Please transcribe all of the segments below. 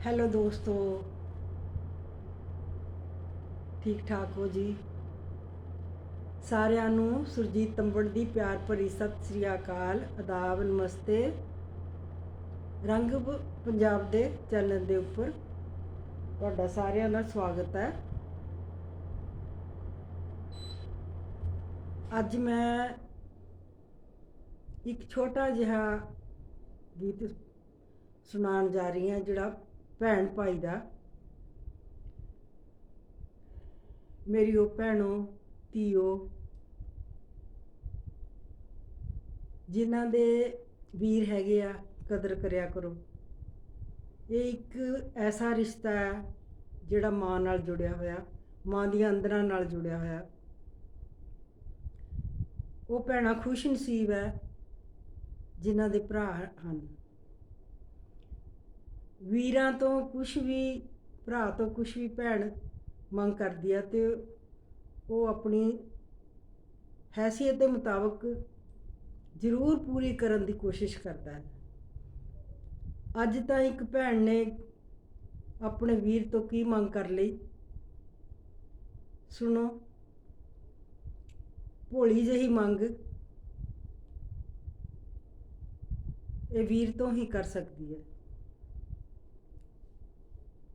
Hello ਦੋਸਤੋ। ਠੀਕ ਠਾਕ ਹੋ ਜੀ? ਸਾਰਿਆਂ ਨੂੰ ਸੁਰਜੀਤ ਤੰਬੜ ਦੀ ਪਿਆਰ ਭਰੀ ਸਤਿ ਸ੍ਰੀ ਅਕਾਲ ਅਦਾਬ ਨਮਸਤੇ। ਰੰਗ ਪੰਜਾਬ ਦੇ ਚੈਨਲ ਦੇ ਉੱਪਰ ਤੁਹਾਡਾ ਸਾਰਿਆਂ ਦਾ ਸਵਾਗਤ ਹੈ। ਅੱਜ ਮੈਂ ਇੱਕ ਛੋਟਾ ਜਿਹਾ ਗੀਤ ਸੁਣਾਉਣ ਜਾ ਰਹੀ ਹਾਂ, ਜਿਹੜਾ ਭੈਣ ਭਾਈ ਦਾ। ਮੇਰੀ ਉਹ ਭੈਣੋ, ਧੀਓ, ਜਿਨ੍ਹਾਂ ਦੇ ਵੀਰ ਹੈਗੇ ਆ, ਕਦਰ ਕਰਿਆ ਕਰੋ। ਇਹ ਇੱਕ ਐਸਾ ਰਿਸ਼ਤਾ ਹੈ, ਜਿਹੜਾ ਮਾਂ ਨਾਲ ਜੁੜਿਆ ਹੋਇਆ, ਮਾਂ ਦੀਆਂ ਅੰਦਰਾਂ ਨਾਲ ਜੁੜਿਆ ਹੋਇਆ। ਉਹ ਭੈਣਾਂ ਖੁਸ਼ ਨਸੀਬ ਹੈ, ਜਿਨ੍ਹਾਂ ਦੇ ਭਰਾ ਹਨ। ਵੀਰਾਂ ਤੋਂ ਕੁਝ ਵੀ, ਭਰਾ ਤੋਂ ਕੁਝ ਵੀ ਭੈਣ ਮੰਗ ਕਰਦੀ ਆ ਤੇ ਉਹ ਆਪਣੀ ਹੈਸੀਅਤ ਦੇ ਮੁਤਾਬਕ ਜ਼ਰੂਰ ਪੂਰੀ ਕਰਨ ਦੀ ਕੋਸ਼ਿਸ਼ ਕਰਦਾ ਹੈ। ਅੱਜ ਤਾਂ ਇੱਕ ਭੈਣ ਨੇ ਆਪਣੇ ਵੀਰ ਤੋਂ ਕੀ ਮੰਗ ਕਰ ਲਈ? ਸੁਣੋ। ਭੋਲੀ ਜਿਹੀ ਮੰਗ ਇਹ ਵੀਰ ਤੋਂ ਹੀ ਕਰ ਸਕਦੀ ਹੈ।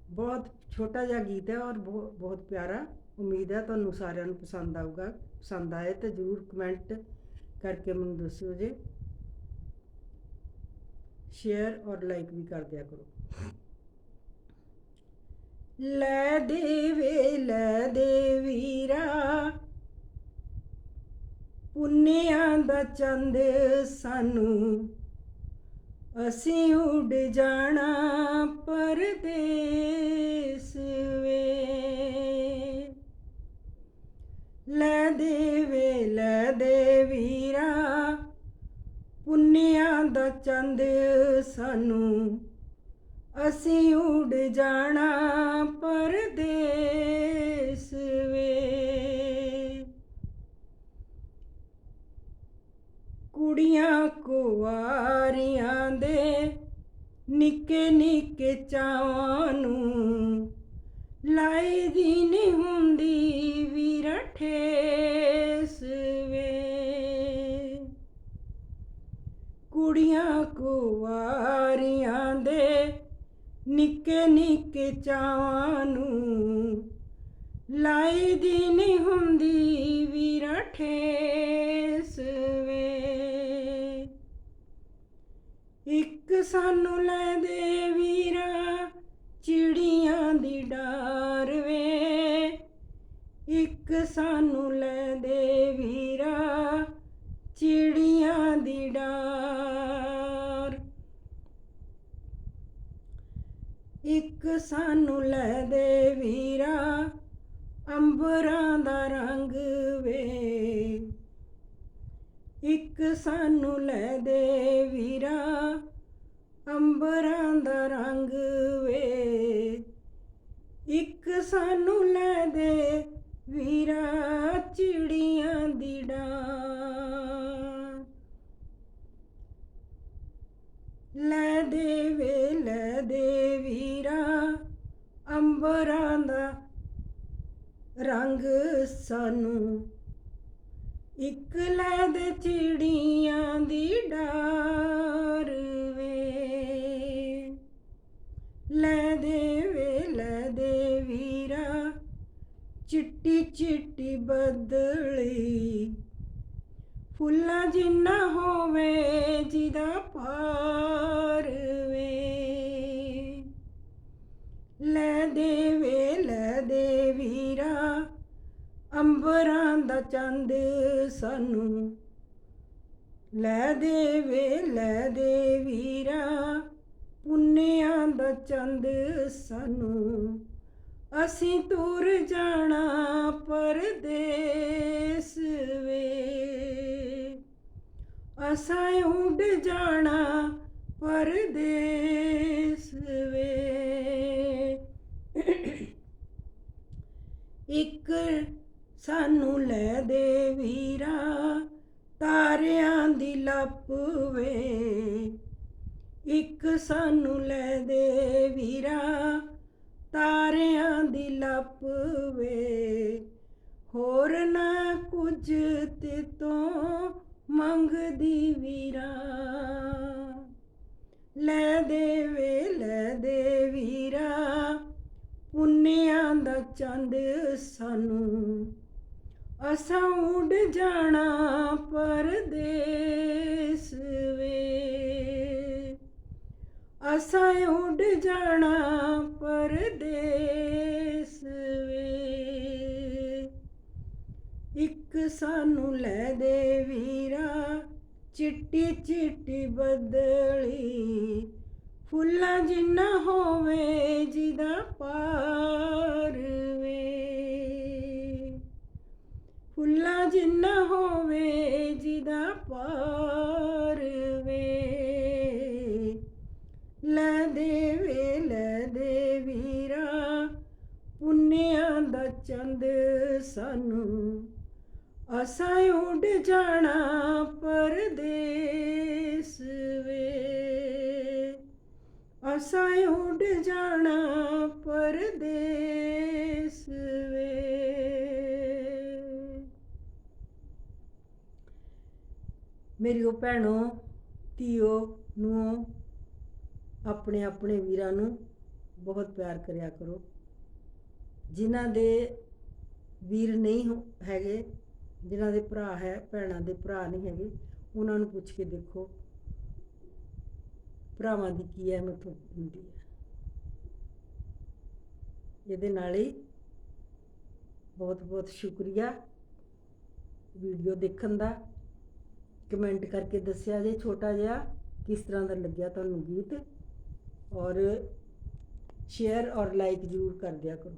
ਬਹੁਤ ਛੋਟਾ ਜਿਹਾ ਗੀਤ ਹੈ ਔਰ ਬਹੁ- ਬਹੁਤ ਪਿਆਰਾ ਉਮੀਦ ਹੈ ਤੁਹਾਨੂੰ ਸਾਰਿਆਂ ਨੂੰ ਪਸੰਦ ਆਊਗਾ। ਪਸੰਦ ਆਏ ਤਾਂ ਜਰੂਰ ਕਮੈਂਟ ਕਰਕੇ ਮੈਨੂੰ ਦੱਸਿਓ ਜੇ। ਸ਼ੇਅਰ ਔਰ ਲਾਈਕ ਵੀ ਕਰ ਦਿਆ ਕਰੋ। ਲੈ ਦੇਵੇ ਲੈ ਦੇਵੀਰਾ ਪੁੰਨਿਆਂ ਦਾ ਚੰਦ ਸਾਨੂੰ ਅਸੀਂ ਉੱਡ ਜਾਣਾ ਪਰਦੇਸ ਵੇ। ਲੈ ਦੇਵੇ ਲੈ ਦੇ ਵੀਰਾ, ਪੁੰਨਿਆਂ ਦਾ ਚੰਦ ਸਾਨੂੰ। ਅਸੀਂ ਉੱਡ ਜਾਣਾ ਪਰਦੇਸ ਵੇ। ਕੁੜੀਆਂ ਨਿੱਕੇ ਨਿੱਕੇ ਚਾਵਾਂ ਨੂੰ ਲਾਈ ਦੀ ਨਹੀਂ ਹੁੰਦੀ ਵੀਰ ਠੇਸ ਵੇ। ਕੁੜੀਆਂ ਕੁਵਾਰੀਆਂ ਦੇ ਨਿੱਕੇ ਨਿੱਕੇ ਚਾਵਾਂ ਨੂੰ ਲਾਈ ਦੀ ਨਹੀਂ ਹੁੰਦੀ ਵੀਰ ਠੇਸ ਇੱਕ ਸਾਨੂੰ ਲੈ ਦੇ ਵੀਰਾ, ਚਿੜੀਆਂ ਦੀ ਡਾਰ ਵੇ। ਇੱਕ ਸਾਨੂੰ ਲੈ ਦੇ ਵੀਰਾ, ਚਿੜੀਆਂ ਦੀ ਡਾਰ। ਇੱਕ ਸਾਨੂੰ ਲੈ ਦੇ ਵੀਰਾ, ਅੰਬਰਾਂ ਦਾ ਰੰਗ ਵੇ। ਇੱਕ ਸਾਨੂੰ ਲੈ ਦੇ ਵੀਰਾ, ਅੰਬਰਾਂ ਦਾ ਰੰਗ ਵੇ ਇੱਕ ਸਾਨੂੰ ਲੈ ਦੇ ਵੀਰਾ, ਚਿੜੀਆਂ ਦੀ ਡਾਂ ਲੈ ਦੇ ਵੇ, ਲੈ ਦੇ ਵੀਰਾ, ਅੰਬਰਾਂ ਦਾ ਰੰਗ ਸਾਨੂੰ ਇੱਕ ਲੈ ਦੇ ਚਿੜੀਆਂ ਦੀ ਡਾਰ ਵੇ। ਲੈ ਦੇ ਵੇ, ਲੈ ਦੇ ਵੀਰਾ, ਚਿੱਟੀ ਚਿੱਟੀ ਬਦਲੀ। ਫੁੱਲਾਂ ਜਿੰਨਾ ਹੋਵੇ, ਜਿਹਦਾ ਪਾਰ ਵੇ। ਲੈ ਦੇ ਵੇ, ਲੈ ਦਾ ਚੰਦ ਸਾਨੂੰ। ਲੈ ਦੇ ਵੇ, ਲੈ ਦੇ ਵੀਰਾ, ਪੁੰਨਿਆਂ ਦਾ ਚੰਦ ਸਾਨੂੰ। ਅਸੀਂ ਤੁਰ ਜਾਣਾ ਪਰਦੇਸ ਵੇ। ਅਸਾਂ ਉੱਡ ਜਾਣਾ ਪਰਦੇਸ ਵੇ। ਇੱਕ ਸਾਨੂੰ ਲੈ ਦੇ ਵੀਰਾ, ਤਾਰਿਆਂ ਦੀ ਲੱਪ ਵੇ। ਇੱਕ ਸਾਨੂੰ ਲੈ ਦੇ ਵੀਰਾ, ਤਾਰਿਆਂ ਦੀ ਲੱਪ ਵੇ। ਹੋਰ ਨਾ ਕੁਝ ਤੇ ਤੋਂ ਮੰਗਦੀ ਵੀਰਾ। ਲੈ ਦੇ ਵੇ, ਲੈ ਦੇ ਵੀਰਾ, ਪੁੰਨਿਆਂ ਦਾ ਚੰਦ ਸਾਨੂੰ। ਅਸਾਂ ਉਡ ਜਾਣਾ ਪਰਦੇਸ ਵੇ। ਅਸਾਂ ਉਡ ਜਾਣਾ ਪਰਦੇਸ ਵੇ। ਇੱਕ ਸਾਨੂੰ ਲੈ ਦੇ ਵੀਰਾ, ਚਿੱਟੀ ਚਿੱਟੀ ਬਦਲੀ। ਫੁੱਲਾਂ ਜਿੰਨਾ ਹੋਵੇ ਜਿਹਦਾ ਪਾਰ ਵੇ ਜਿੰਨਾ ਹੋਵੇ, ਜਿਹਦਾ ਪਾਰ ਵੇ। ਲੈ ਦੇ ਲੈ ਦੇ ਵੀਰਾ, ਪੁੰਨਿਆਂ ਦਾ ਚੰਦ ਸਾਨੂੰ। ਅਸਾਂ ਉੱਡ ਜਾਣਾ ਪਰਦੇਸ ਵੇ। ਅਸਾਂ ਉੱਡ ਜਾਣਾ ਪਰਦੇਸ ਵੇ ਮੇਰੀ ਉਹ ਭੈਣੋ, ਧੀਓ ਨੂੰ ਆਪਣੇ ਆਪਣੇ ਵੀਰਾਂ ਨੂੰ ਬਹੁਤ ਪਿਆਰ ਕਰਿਆ ਕਰੋ। ਜਿਨ੍ਹਾਂ ਦੇ ਵੀਰ ਨਹੀਂ ਹੋ- ਹੈਗੇ, ਜਿਨ੍ਹਾਂ ਦੇ ਭਰਾ ਹੈ, ਭੈਣਾਂ ਦੇ ਭਰਾ ਨਹੀਂ ਹੈਗੇ, ਉਹਨਾਂ ਨੂੰ ਪੁੱਛ ਕੇ ਦੇਖੋ, ਭਰਾਵਾਂ ਦੀ ਕੀ ਅਹਿਮੀਅਤ ਹੁੰਦੀ ਹੈ। ਇਹਦੇ ਨਾਲ ਹੀ ਬਹੁਤ ਬਹੁਤ ਸ਼ੁਕਰੀਆ ਵੀਡੀਓ ਦੇਖਣ ਦਾ। ਕਮੈਂਟ ਕਰਕੇ ਦੱਸਿਆ ਜੇ, ਛੋਟਾ ਜਿਹਾ ਕਿਸ ਤਰ੍ਹਾਂ ਦਾ ਲੱਗਿਆ ਤੁਹਾਨੂੰ ਗੀਤ? ਔਰ ਸ਼ੇਅਰ ਔਰ ਲਾਈਕ ਜ਼ਰੂਰ ਕਰ ਦਿਆ ਕਰੋ।